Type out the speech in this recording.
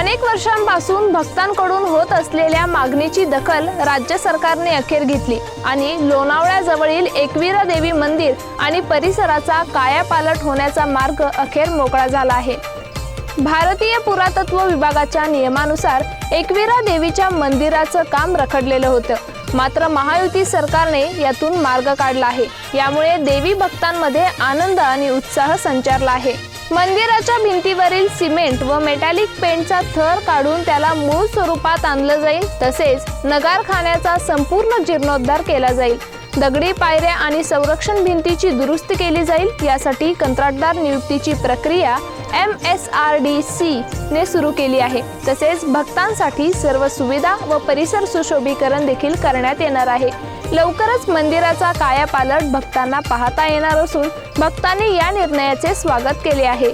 अनेक वर्षांपासून भक्तांकडून होत असलेल्या मागणीची दखल राज्य सरकारने अखेर घेतली आणि लोणावळ्याजवळील एकविरा देवी मंदिर आणि परिसराचा कायापालट होण्याचा मार्ग अखेर मोकळा झाला आहे. भारतीय पुरातत्व विभागाच्या नियमानुसार एकविरा देवीच्या मंदिराचं काम रखडलेलं होतं. मात्र महायुती सरकारने यातून मार्ग काढला आहे. यामुळे देवी भक्तांमध्ये आनंद आणि उत्साह संचारला आहे. मंदिराच्या भिंतीवरील सिमेंट व मेटॅलिक पेंटचा थर काढून त्याला मूळ स्वरूपात आणलं जाईल. तसेच नगारखान्याचा संपूर्ण जीर्णोद्धार केला जाईल. दगडी पायऱ्या आणि संरक्षण भिंतीची दुरुस्ती केली जाईल यासाठी कंत्राटदार नियुक्तीची प्रक्रिया M S R D C ने सुरू केली आहे. तसेच भक्तांसाठी सर्व सुविधा व परिसर सुशोभीकरण देखील करण्यात येणार आहे. लवकरच मंदिराचा कायापालट भक्तांना पाहता येणार असून भक्तांनी या निर्णयाचे स्वागत केले आहे.